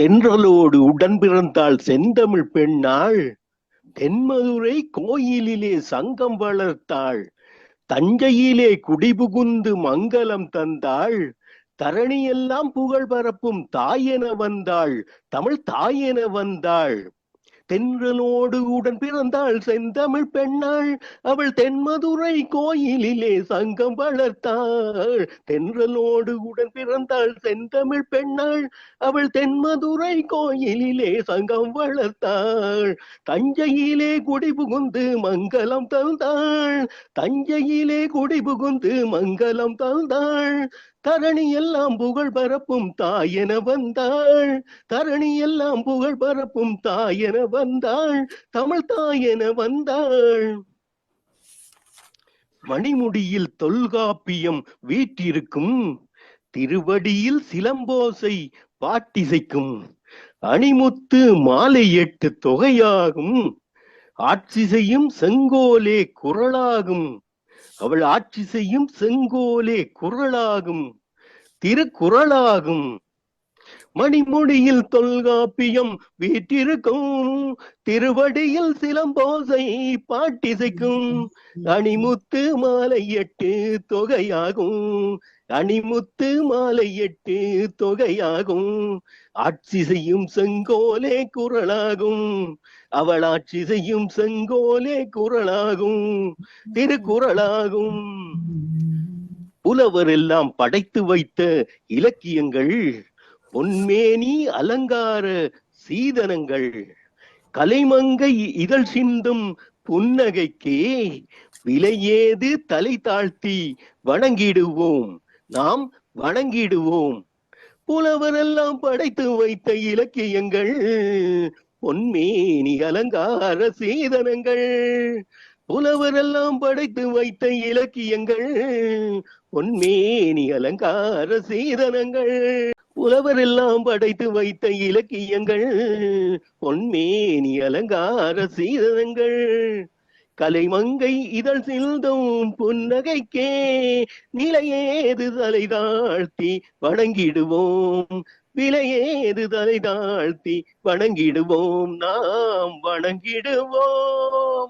தென்றலோடு உடன் பிறந்தாள் செந்தமிழ் பெண்ணாள். தென்மதுரை கோயிலிலே சங்கம் வளர்த்தாள். தஞ்சையிலே குடிபுகுந்து மங்களம் தந்தாள். தரணியெல்லாம் புகழ் பரப்பும் தாயென வந்தாள். தமிழ் தாயென வந்தாள். தென்றலோடு உடன் பிறந்தாள் செந்தமிழ் பெண்ணாள். அவள் தென்மதுரை கோயிலிலே சங்கம் வளர்த்தாள். தென்றலோடு உடன் பிறந்தாள் செந்தமிழ் பெண்ணாள். அவள் தென்மதுரை கோயிலிலே சங்கம் வளர்த்தாள். தஞ்சையிலே குடிபுகுந்து மங்களம் தந்தாள். தஞ்சையிலே குடிபுகுந்து மங்களம் தந்தாள். தரணி எல்லாம் புகழ் பரப்பும் தாயென வந்தாள். தரணி எல்லாம் புகழ் பரப்பும் தாயென வந்தாள். தமிழ் தாயென வந்தாள். மணிமுடியில் தொல்காப்பியம் வீற்றிருக்கும். திருவடியில் சிலம்போசை பாட்டிசைக்கும். அணிமுத்து மாலை எட்டு தொகையாகும். ஆட்சி செய்யும் செங்கோலே குரலாகும். அவள் ஆட்சி செய்யும் செங்கோலே குரலாகும் திருக்குறளாகும். மணிமுடியில் தொல்காப்பியம் வீற்றிருக்கும். திருவடியில் சிலம்போசை பாட்டிசைக்கும். அணிமுத்து மாலை எட்டு தொகையாகும். அணிமுத்து மாலை எட்டு தொகையாகும். ஆட்சி செய்யும் செங்கோலே குரலாகும். அவள் ஆட்சி செய்யும் செங்கோலே குரலாகும். திருக்குறளாகும். புலவர் எல்லாம் படைத்து வைத்த இலக்கியங்கள் பொன்மேனி அலங்கார சீதனங்கள் கலைமங்கை இதழ் சிந்தும் புன்னகைக்கே விலையேது தலை தாழ்த்தி வணங்கிடுவோம் நாம் வணங்கிடுவோம். புலவரெல்லாம் படைத்து வைத்த இலக்கியங்கள் பொன்மேனி அலங்கார சீதனங்கள். புலவரெல்லாம் படைத்து வைத்த இலக்கியங்கள் பொன்மேனி அலங்கார சீதனங்கள். புலவரெல்லாம் படைத்து வைத்த இலக்கியங்கள் பொன்மேனி அலங்கார சீதனங்கள். கலைமங்கை இதழ் சிந்தும் புன்னகைக்கே நிலையேது தலை தாழ்த்தி வணங்கிடுவோம். விலையேது தலை தாழ்த்தி வணங்கிடுவோம். நாம் வணங்கிடுவோம்.